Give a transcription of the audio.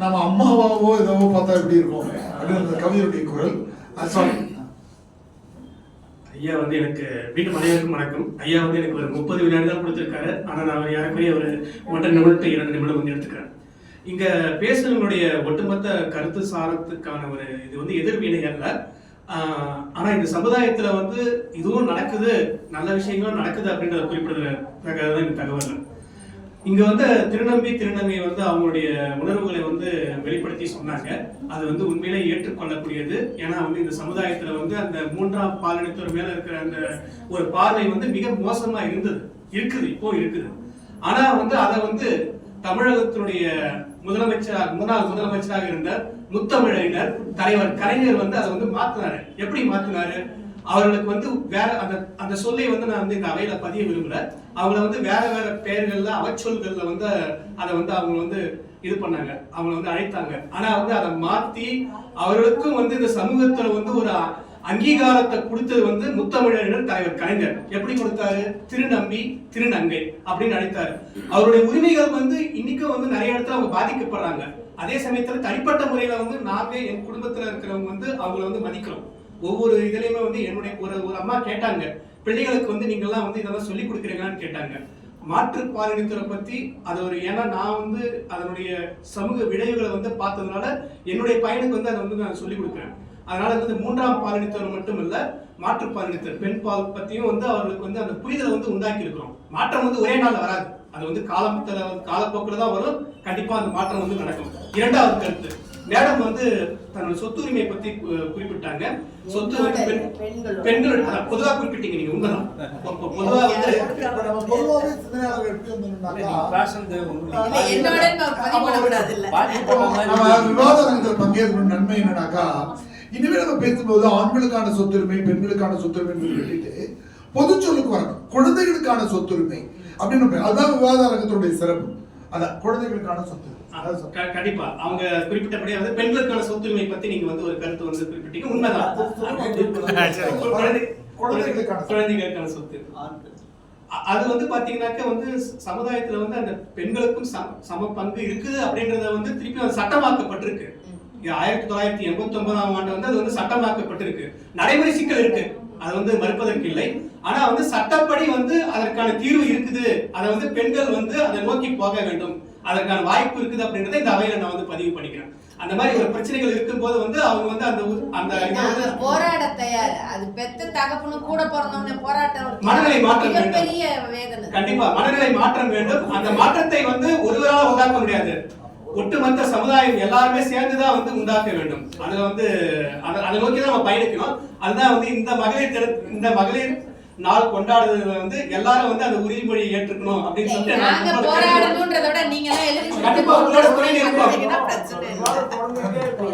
நம்ம அம்மாவாவோ ஏதோ பார்த்தா எப்படி இருக்கும்? அப்படின்னு அந்த கவிதையுடைய குரல். சாரி ஐயா வந்து எனக்கு வீட்டு அனைவருக்கும் வணக்கம். ஐயா வந்து எனக்கு ஒரு முப்பது வினாடி தான் கொடுத்துருக்காரு. ஆனால் நான் யாருக்குரிய ஒரு ஒன்றரை நிமிடத்து இரண்டு நிமிடம் வந்து எடுத்துக்கிறேன் இங்கே பேசுகிறவங்களுடைய ஒட்டுமொத்த கருத்து சாரத்துக்கான ஒரு இது வந்து எதிர்வினை அல்ல. ஆனால் இந்த சமுதாயத்தில் வந்து இதுவும் நடக்குது. நல்ல விஷயங்களும் நடக்குது அப்படின்றத குறிப்பிடுற தகவல் தகவல் இங்க வந்து திருநம்பி திருநங்கை வந்து அவங்களுடைய உணர்வுகளை வந்து வெளிப்படுத்தி சொன்னாங்க. அது வந்து உண்மையிலே ஏற்றுக்கொள்ளக்கூடியது. ஏன்னா வந்து இந்த சமுதாயத்துல வந்து அந்த மூன்றாம் பாலினத்தோர் மேல இருக்கிற அந்த ஒரு பார்வை வந்து மிக மோசமா இருந்தது. இருக்குது இப்போ இருக்குது. ஆனா வந்து அதை வந்து தமிழகத்தினுடைய முதலமைச்சராக முன்னாள் முதலமைச்சராக இருந்த முத்தமிழறிஞர் தலைவர் கலைஞர் வந்து அதை வந்து மாத்தினாரு. எப்படி மாத்தினாரு? அவர்களுக்கு வந்து வேற அந்த அந்த சொல்லை வந்து நான் வந்து இந்த அவையில பதிய விரும்பல. அவங்கள வந்து வேற வேற பெயர்கள்ல அவச்சொல்கள்ல வந்து அதை வந்து அவங்க வந்து இது பண்ணாங்க. அவங்கள வந்து அழைத்தாங்க. ஆனா வந்து அதை மாத்தி அவர்களுக்கும் வந்து இந்த சமூகத்துல வந்து ஒரு அங்கீகாரத்தை கொடுத்தது வந்து முத்தமிழரிடம் தலைவர் கலைஞர். எப்படி கொடுத்தாரு? திருநம்பி திருநங்கை அப்படின்னு அழைத்தாரு. அவருடைய உரிமைகள் வந்து இன்னைக்கும் வந்து நிறைய இடத்துல அவங்க பாதிக்கப்படுறாங்க. அதே சமயத்துல தனிப்பட்ட முறையில வந்து நாங்க என் குடும்பத்துல இருக்கிறவங்க வந்து அவங்கள வந்து மதிக்கிறோம். ஒவ்வொரு இதுலையுமே வந்து என்னுடைய ஒரு ஒரு அம்மா கேட்டாங்க. பிள்ளைகளுக்கு வந்து நீங்கள்லாம் வந்து இதெல்லாம் சொல்லி கொடுக்குறீங்களான்னு கேட்டாங்க. மாற்று பாலினத்துறை பற்றி அது ஒரு ஏன்னா நான் வந்து அதனுடைய சமூக விளைவுகளை வந்து பார்த்ததுனால என்னுடைய பையனுக்கு வந்து அதை வந்து நான் சொல்லி கொடுக்குறேன். அதனால வந்து மூன்றாம் பாலினத்தவர் மட்டும் இல்ல மாற்று பாலினத்தர் பெண் பால் பத்தியும் வந்து அவர்களுக்கு வந்து அந்த புரிதலை வந்து உண்டாக்கி இருக்கிறோம் மாற்றம் வந்து ஒரே நாள் வராது. அது வந்து காலத்துல காலப்போக்கில் தான் வரும். கண்டிப்பா அந்த மாற்றம் வந்து நடக்கும். இரண்டாவது கருத்து. மேடம் வந்து தன்னோட சொத்துரிமை பத்தி குறிப்பிட்டாங்க. சொத்து பெண்கள் அதான் பொதுவா குறிப்பிட்டீங்க நீங்க உண்மைதான் பொ- பொதுவா வந்து இப்ப நம்ம பொதுவாகவே சிந்தனையாளர்கள் எப்படி வந்தோம்னாக்கா இல்ல, என்னோட நான் பதிவு பண்ணக்கூடாது இல்ல. இப்போ நம்ம விவாத அரங்கத்தில் பங்கேற்கணும் நன்மை என்னன்னாக்கா இனிமே நம்ம பேசும்போது ஆண்களுக்கான சொத்துரிமை பெண்களுக்கான சொத்துரிமை விட்டுட்டு பொது சொல்லுக்கு வரணும். குழந்தைகளுக்கான சொத்துரிமை அப்படின்னு அதுதான் விவாத அரங்கத்தினுடைய சிறப்பு. அதான் குழந்தைகளுக்கான சொத்து. கண்டிப்பா. அவங்க குறிப்பிட்டபடி வந்து பெண்களுக்கான சொத்துரிமை பத்தி நீங்க வந்து ஒரு கருத்து வந்து குறிப்பிட்டீங்க. உண்மைதான். குழந்தை- குழந்தைகளுக்கான சொத்து. அது வந்து பாத்தீங்கன்னாக்க வந்து சமுதாயத்துல வந்து அந்த பெண்களுக்கும் சம சம பங்கு இருக்குது அப்படின்றத வந்து திருப்பி சட்டமாக்கப்பட்டிருக்கு. ஆயிரத்தி தொள்ளாயிரத்தி எண்பத்தி ஒன்பதாம் ஆண்டு வந்து அது வந்து சட்டமாக்கப்பட்டிருக்கு. நடைமுறை சிக்கல் இருக்கு. அது வந்து மறுப்பதற்கு இல்லை. ஆனா வந்து சட்டப்படி வந்து அதற்கான தீர்வு இருக்குது. அதை வந்து பெண்கள் வந்து அதை நோக்கி போக வேண்டும். அதற்கான வாய்ப்பு இருக்குது அப்படின்றத இந்த அவையில நான் வந்து பதிவு பண்ணிக்கிறேன். அந்த மாதிரி ஒரு பிரச்சனைகள் இருக்கும்போது வந்து அவங்க வந்து அந்த அந்த போராட தயார். அது பெத்த தகப்பனும் கூட பிறந்தவங்க போராட்டம் மனநிலை மாற்றம் வேண்டும். கண்டிப்பா மனநிலை மாற்றம் வேண்டும். அந்த மாற்றத்தை வந்து ஒருவரால் உண்டாக்க முடியாது. ஒட்டுமொத்த சமுதாயம் எல்லாருமே சேர்ந்துதான் வந்து உண்டாக்க வேண்டும். அதுல வந்து அத- அதை நோக்கி தான் நம்ம பயணிக்கணும். அதுதான் வந்து இந்த மகளிர் இந்த மகளிர் நாள் கொண்டாடுறதுல வந்து எல்லாரும் வந்து அந்த உறுதிமொழியை ஏற்றுக்கணும் அப்படின்னு சொல்லிட்டு கண்டிப்பா உங்களோட இல்லை